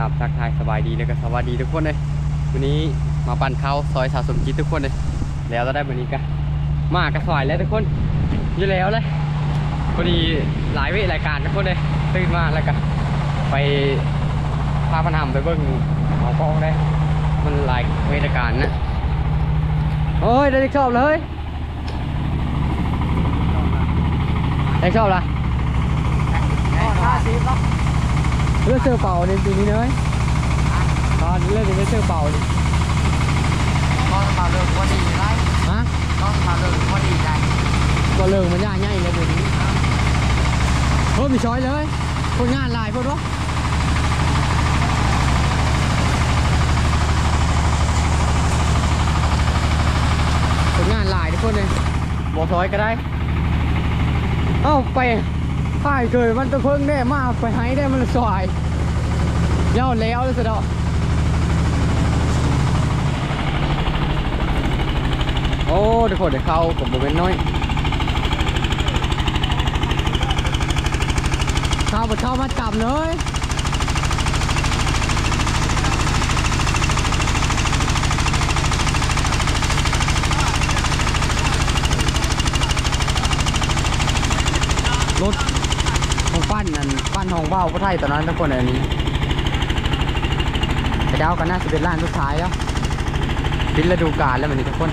ครับทักทายสบายดีแล้วก็สวัสดีทุกคนเลยวันนี้มาปั่นเขาซอยสาวสมจิตทุกคนเลยแล้วเราได้วันนี้กันมากระสอยแล้วทุกคนอยู่แล้วเลยพอดีหลายเวทรายการทุกคนเลยตื่นมาแล้วก็ไปพาพันหำไปเบิ้งหมอกองได้มันหลายเวทรายการนะโอ้ยได้ชอบเลยได้ชอบละห้าสิบเนาะ เลือกเสื้อเป่าในปีนี้เลยตอนเลือกเป็นเสื้อเป่าดิก็มาเลิกว่าดีไรฮะก็มาเลิกว่าดีใจก็เลิกมันยากง่ายเลยเดี๋ยวนี้เฮ้ยมีช้อยเลย คนงานหลายคนวะคนงานหลายทุกคนเลยบอกช้อยก็ได้ เอ้าไป พ่ายเคยมันตะเพิ่งได้มากไปให้ได้มันสวยเย้าแล้วเลยสิดอกโอ้ทุกคนเดี๋ยวเข้าผมโมเมนต์น้อยเข้าบดเข้ามาจับเลยรถ น้องเบ้าพระไทยตอนนั้นทุกคนอันนี้ไปเดากันหน้าสิบเอ็ดล้านสุดท้ายแล้วปิดฤดูกาลแล้วมันนี้ทุกคน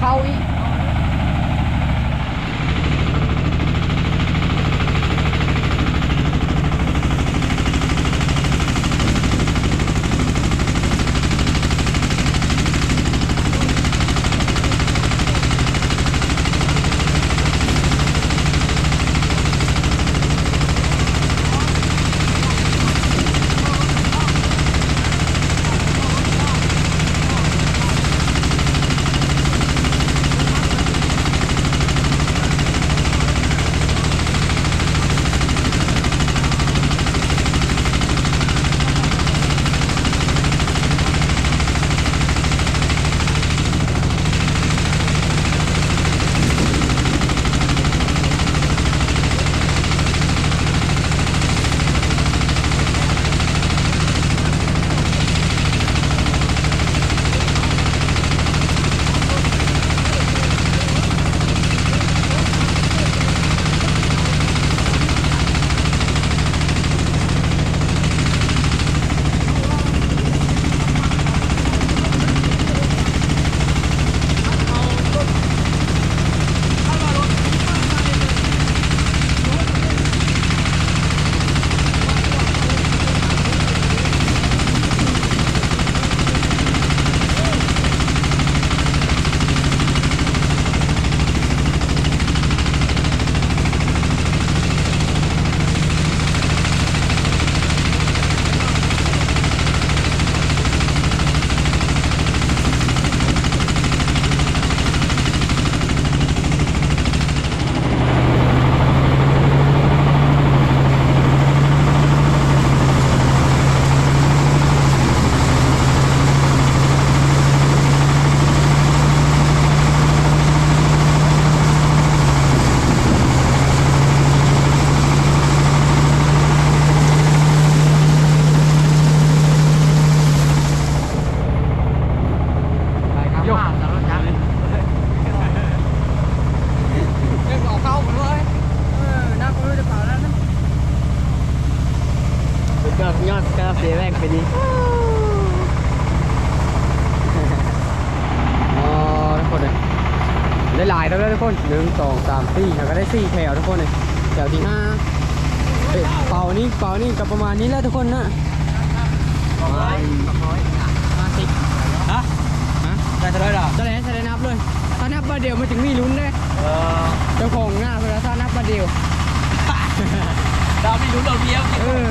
好 khâu ý อดยอดกาเสียแรกไปดีอ๋อทุกคนเลยได้หลายแล้วทุกคนหนึ่งสองสามสี่แล้วก็ได้สี่แถวทุกคนเลยแถวที่ห้าเอ้ยเป่านี่เป่านี่ก็ประมาณนี้แหละทุกคนนะสองร้อยสองร้อยห้าสิบฮะฮะได้เท่าไหร่ล่ะจะไหนจะได้นับเลยถ้านับมาเดียวมันจึงมีลุ้นเลยเออเจ้าของหน้าเวลาถ้านับมาเดียวดาวไม่รู้เราเบี้ยวเออ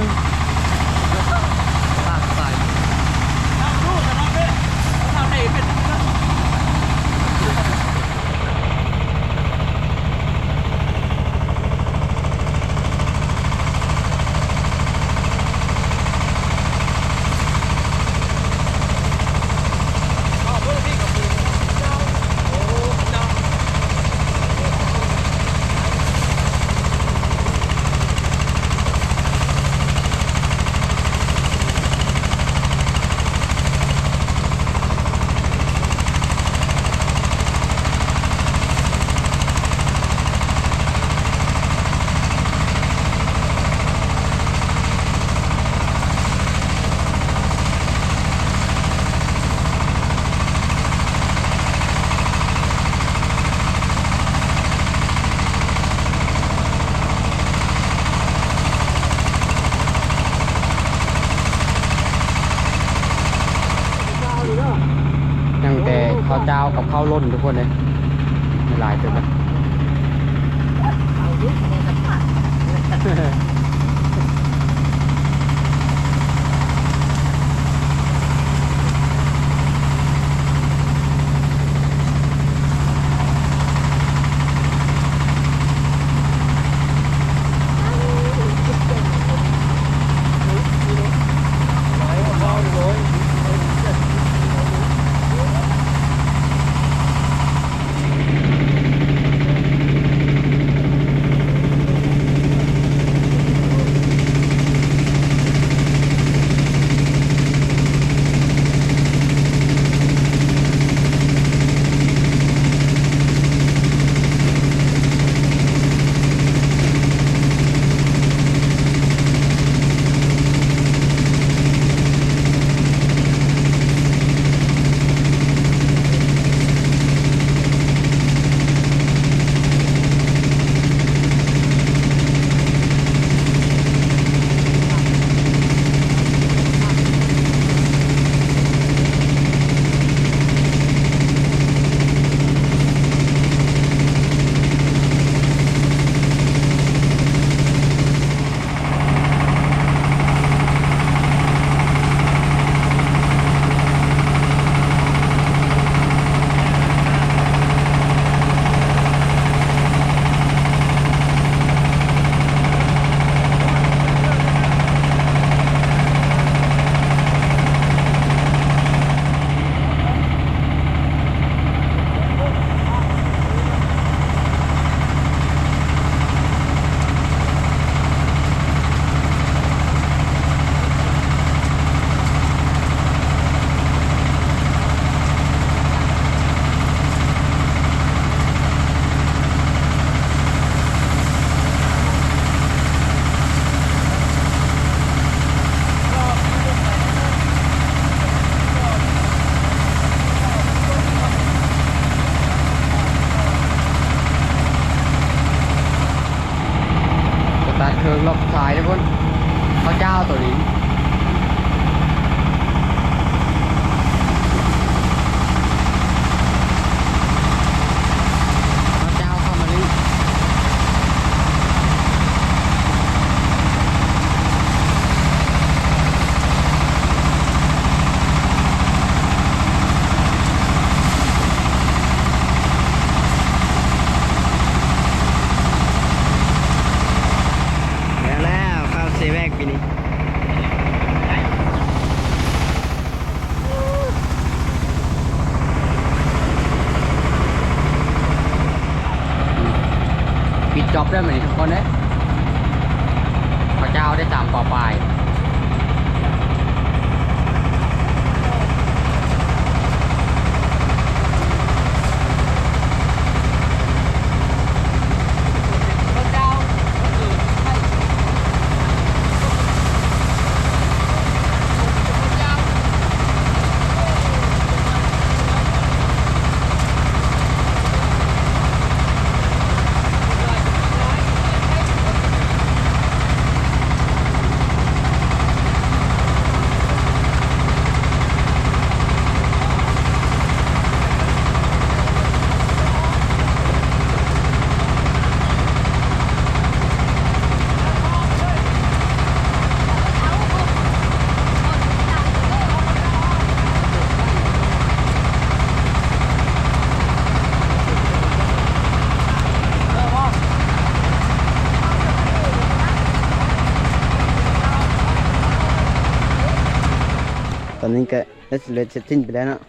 เลยเสร็จสิ้นไปแล้วเนาะ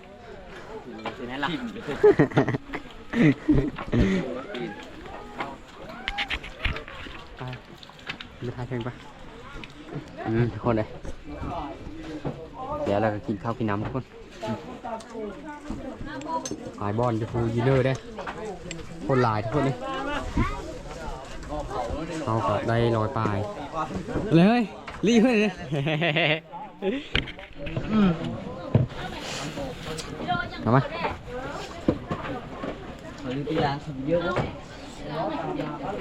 เป็นไงล่ะไปถ่ายเพลงปะอืมทุกคนเลยเดี๋ยวเราก็กินข้าวกินน้ำทุกคนหายบอลจะฟูยีเนอร์ได้อคนหลายทุกคนเลยเอาก็ได้ลอยปลายเลยเฮ้ยรีบเลย เอามา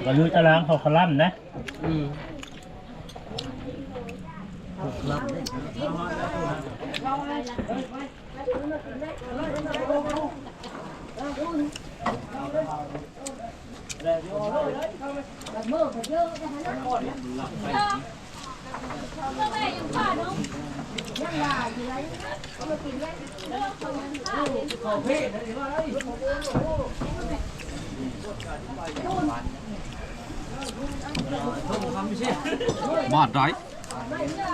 เราอยู่ตารางเขาคลั่นนะบ อดได้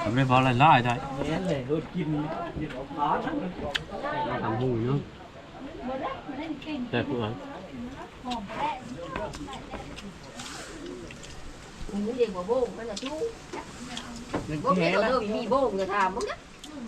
ทำไม่พออะไล่ได้ทำหูเนาะแต่เพื่อนเรียกว่าโบ้งมันจะชู้โบงเนี่ยเรามีโบ้งจะทำมั้งนะ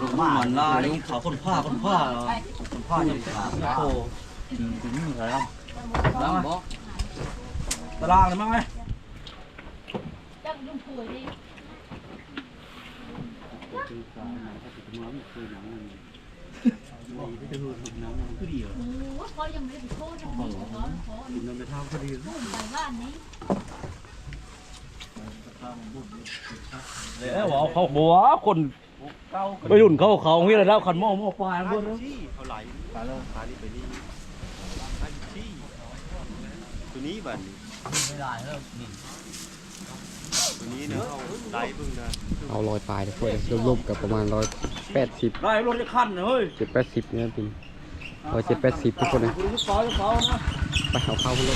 ลงมาหมันลานี่ข้าวคนผ้าคนผ้าคนผ้าอย่างขาโอ้ถึงนี่อะไรครับตารางเลยมั้งไหมเอ้ ว่าเขาบัวคนไปรุ่นเขาเขาเงี้ยแล้วขันหม้อหม้อปลาเบิ่งเขาไหลปลาแล้วปลานี่ไปนี่ที่ตัวนี้บัดนี้ไม่ได้แล้วนี่ตัวนี้นะเขาไหลเบิ่งนะเอาลอยปลายทุกคนเลยรวมๆกับประมาณร้อยแปดสิบได้รถจะขั้นเฮ้ยเจ็ดแปดสิบเนี่ยจริงร้อยเจ็ดแปดสิบทุกคนเลยคุณเขาเขานะไปเอาเข้าขึ้นร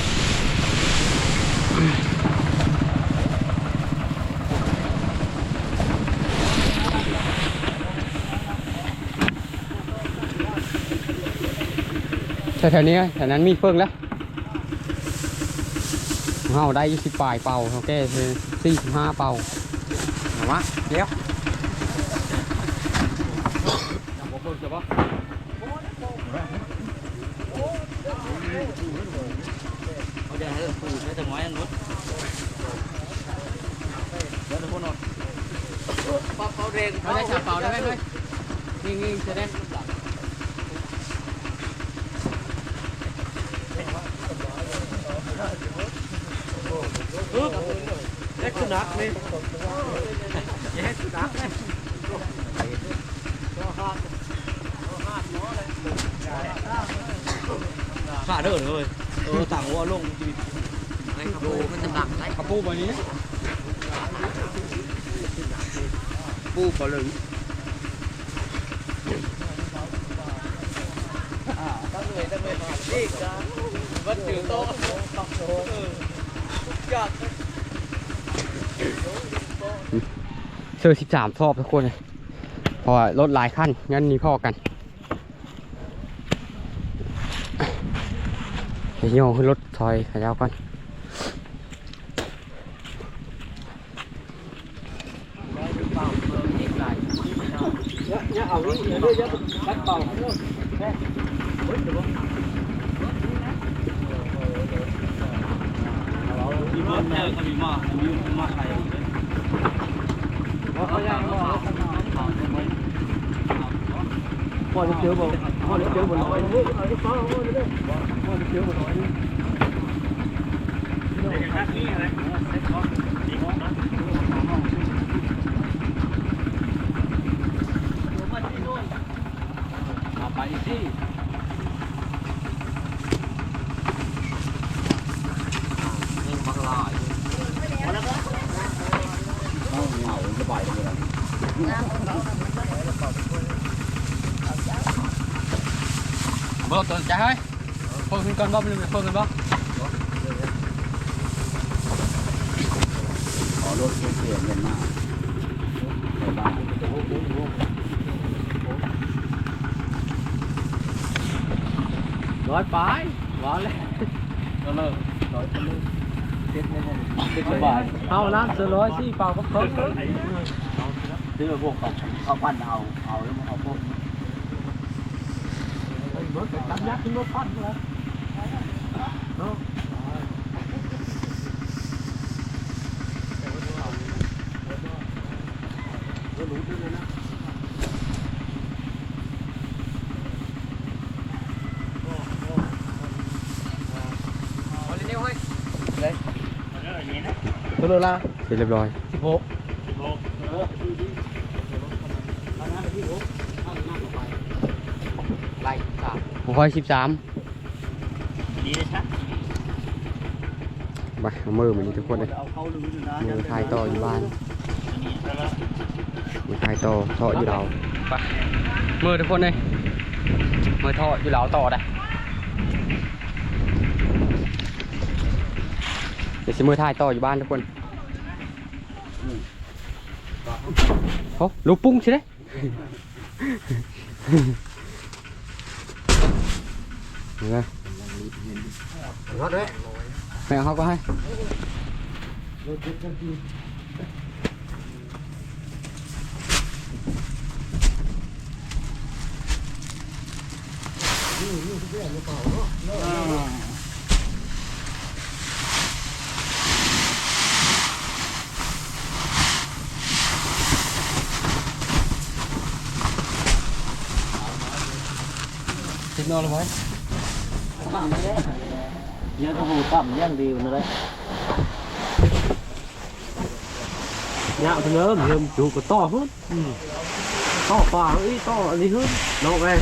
แถวๆนี้แถวนั้นมีเฟิงแล้วของเฮาได้ยี่สิบปลายเป่าโอเคือสี่สิบห้าเป่าเอาวะเดี๋ยว เขาจะให้ปูใช้แต่ไม้อันนู้นเดี๋ยวทุกคนนอน เขาได้ฉาเป่าได้ไหมเฮ้ยนี่นี่จะได้ เล็กสุนัขนี่ ขาเดินเลยเออต่างวัวลงจีดูมันจะดักไล่กระปูแบบนี้ปูเขาเลยเสื้อสิบสามชอบทุกคนเลยพราะว่ารถหลายขั้นงั้นนี่พ่อกัน thì nhô hơi lốt thôi, phải giao con. Hãy subscribe cho kênh Ghiền Mì Gõ Để không bỏ lỡ những video hấp dẫn อจะเจอบ่พ่อจะเจอบ่ลอยพ่อจะเจอบ่ลอยนี่อะไรเซ็ตของดีของนะมาไปที่ เบิกตัวใจเฮ้ยเพิ่มขึ้นก่อนบ่มันเพิ่มขึ้นบ่ขอรถเสียเงินมาไปบ้านร้อย ไปร้อยเลยก็เลิกร้อยก็เลิกเจ็ สามผมคอยสิบสามดีเลยชัดไปเอามือมันนี่ทุกคนเลยเอาเข้าลืมอยู่นะมือถ่ายต่ออยู่บ้านมือถ่ายต่อเทาะอยู่เราไปมือทุกคนเลยมือเทาะอยู่เราต่อได้เดี๋ยวสิมือถ่ายต่ออยู่บ้านทุกคนโอ้ลูกปุ้งใช่ไหม เออรถเลยไติดนอนเลยไหมเนี่ยก็หูต่ำย่างดีมันเลย nhạo thì nhớ hiểm chủ có to hơn ừ. to phà ấy to gì hơn nó về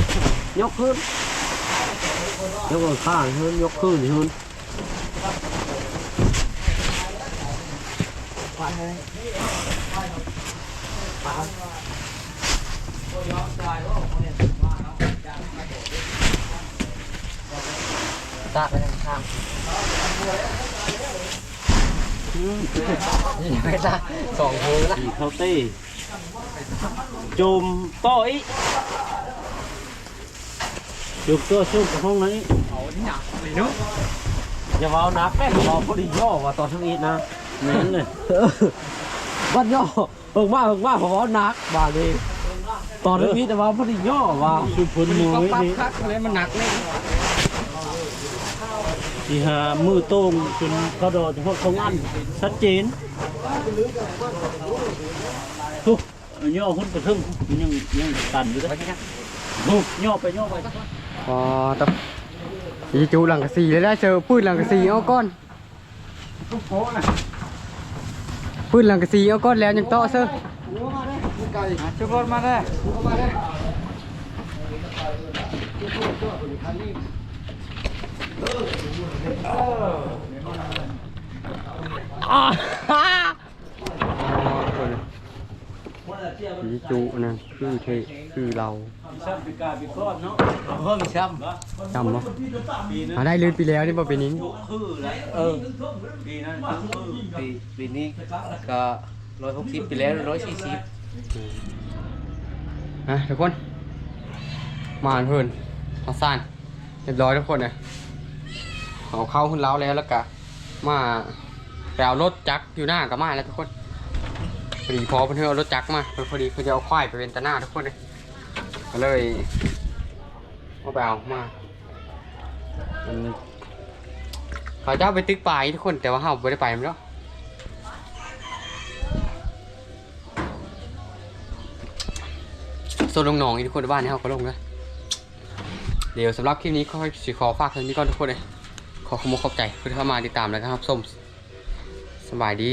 nhóc hơn nhóc còn khả hơn nhóc hơn thì hơn Tạ ไปทางข้างนี่ไม่ตาสองมือละ thì khâu tê chùm to ấy chùm to chùm cái không đấy เอาที่หนักเลยเนาะอย่า vào nát bé vào có đi nhỏ vào toàn thằng ít na nén này bắt nhỏ hừng ma hừng ma phải vào nát bà đi toàn thằng ít là vào có đi nhỏ vào chùm phun มัน mùi ปั๊บ đi คักเลยมันหนักเลย thì hà mưa tôm trên cao đồ thì họ không ăn sát chín Thu, nhỏ hơn cái thương nhưng nhưng tàn nữa đấy Thu, nhỏ ไป nhỏ ไปพอตับอีจูหลังกะสีเลย ได้เจอปืนหลังกะสีเอาก้อนปืนหลังกะสีเอาก้อนแล้วยังต่อเซอร์ชุบรถมาได้อ่าฮ่า ผีจุนะคือเทคือเรา Xăm bị cà bị con nó จำบ่มาได้ลื่นปีแล้วนี่บ่เป็นนี้ hư đấy เออ vì nó hư ปีปีนี้ก็ร้อยหกสิบปีแล้วร้อยสี่สิบนะทุกคน มาเพิ่นมาซ่านเรียบร้อยทุกคนเนี่ย เอาเข้าขึ้นเล้าแล้วแล้วก็มาไปเอารถจักรอยู่หน้ากับมาแล้วทุกคนพอดีพอเพิ่อนเอารถจักรมาพอดีเพิ่นจะเอาควายไปเป็นตาหน้าทุกคนเลยก็เลยเอาไปเอามาเขาจะเอาไปตึกปลายทุกคนแต่ว่าเฮาไม่ได้ไปมันแล้วโซนลงหนองอีกทุกคนบ้านนี่เขาก็ลงนะเดี๋ยวสำหรับคลิปนี้ก็สิขอฝากเท่านี้ก่อนทุกคนเลย ขอขอบคุณขอบใจเพื่อเข้ามาติดตามแล้วก็รับส้มสบายดี